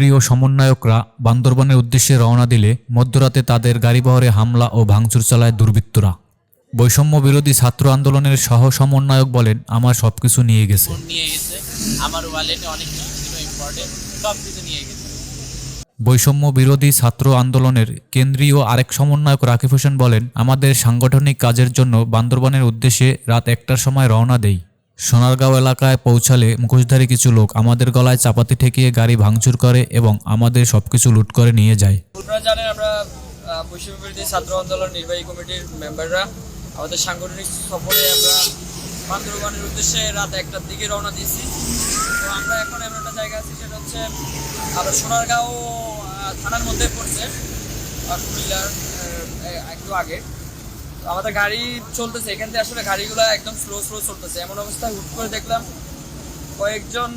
কেন্দ্রীয় সমন্বয়করা বান্দরবানের উদ্দেশ্যে রওনা দিলে মধ্যরাতে তাদের গাড়িবহরে হামলা ও ভাঙচুর চালায় দুর্বৃত্তরা। বৈষম্য বিরোধী ছাত্র আন্দোলনের সহ সমন্বয়ক বলেন আমার সবকিছু নিয়ে গেছে। নিয়ে গেছে। আমার ওয়ালেটে অনেক কিছু ছিল ইম্পর্টেন্ট সব কিছু নিয়ে গেছে। বৈষম্য বিরোধী ছাত্র আন্দোলনের কেন্দ্রীয় আরেক সমন্বয়ক রাকিব হোসেন বলেন আমাদের সাংগঠনিক কাজের জন্য বান্দরবানের উদ্দেশ্যে রাত একটার সময় রওনা দেই। সোনারগাঁও এলাকায় পৌঁছালে মুখোশধারী কিছু লোক আমাদের গলায় চাপাতি ঠেকিয়ে গাড়ি ভাঙচুর করে এবং আমাদের সবকিছু লুট করে নিয়ে যায়। আপনারা জানেন আমরা বিরোধী ছাত্র আন্দোলন নির্বাহী কমিটির মেম্বাররা আমাদের সাংগঠনিক সফরে আমরা বান্দরবানের উদ্দেশ্যে রাত একটার দিকে রওনা দিয়েছি। তো আমরা এখন এমন একটা জায়গা আছি, সেটা হচ্ছে আমরা সোনারগাঁও থানার মধ্যে পড়ছে কুমিল্লার একটু আগে। আমাদের গাড়ি চলতেছে এখান থেকে আসলে গাড়িগুলো একদম স্লো স্লো চলতেছে। এমন অবস্থায় হুট করে দেখলাম কয়েকজন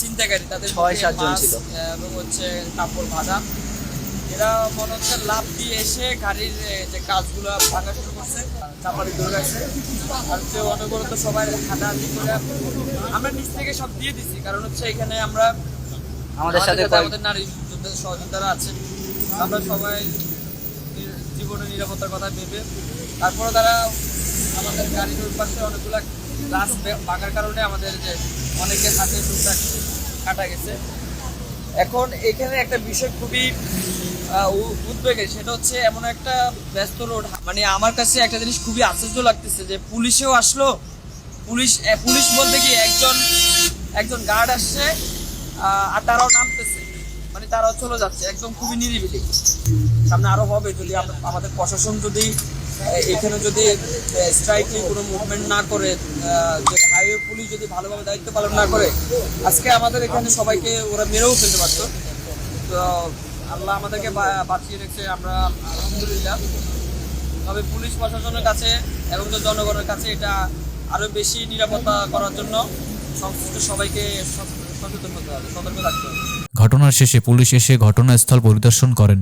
চিন্তাকারী তাদের ছয় সাতজন ছিল। এবং হচ্ছে কাপড় বাঁধা এরা মনে হচ্ছে লাভ দিয়ে এসে গাড়ির যে কাজগুলো ভাঙা শুরু করছে চাপাড়ি গেছে আর হচ্ছে অনবরত সবাই হাঁটাহাঁটি করে আমরা নিচ থেকে সব দিয়ে দিছি কারণ হচ্ছে এখানে আমরা আমাদের সাথে আমাদের নারী যোদ্ধা সহযোদ্ধারা আছে। আমরা সবাই জীবনের নিরাপত্তার কথা ভেবে তারপরে তারা আমাদের গাড়ির ওই পাশে অনেকগুলা গ্লাস ভাঙার কারণে আমাদের যে অনেকের হাতে টুকটাক কাটা গেছে। এখন এখানে একটা বিষয় খুবই আহ, উ- উদ্বেগের সেটা হচ্ছে এমন একটা ব্যস্ত রোড মানে আমার কাছে একটা জিনিস খুবই আশ্চর্য লাগতেছে যে পুলিশেও আসলো পুলিশ পুলিশ বলতে কি একজন একজন গার্ড আসছে আর তারাও মানে তারাও চলে যাচ্ছে, একদম খুবই নিরিবিলি। সামনে আরও হবে, যদি আমাদের প্রশাসন যদি এখানে যদি স্ট্রাইকলি কোনো মুভমেন্ট না করে হাইওয়ে পুলিশ যদি ভালোভাবে দায়িত্ব পালন না করে, আজকে আমাদের এখানে সবাইকে ওরা মেরেও ফেলতে পারতো। তো, আল্লাহ আমাদেরকে বাঁচিয়ে রেখেছে, আমরা আলহামদুলিল্লাহ। তবে পুলিশ প্রশাসনের কাছে এবং জনগণের কাছে এটা আরও বেশি নিরাপত্তা করার জন্য ঘটনার শেষে পুলিশ এসে ঘটনাস্থল পরিদর্শন করেন।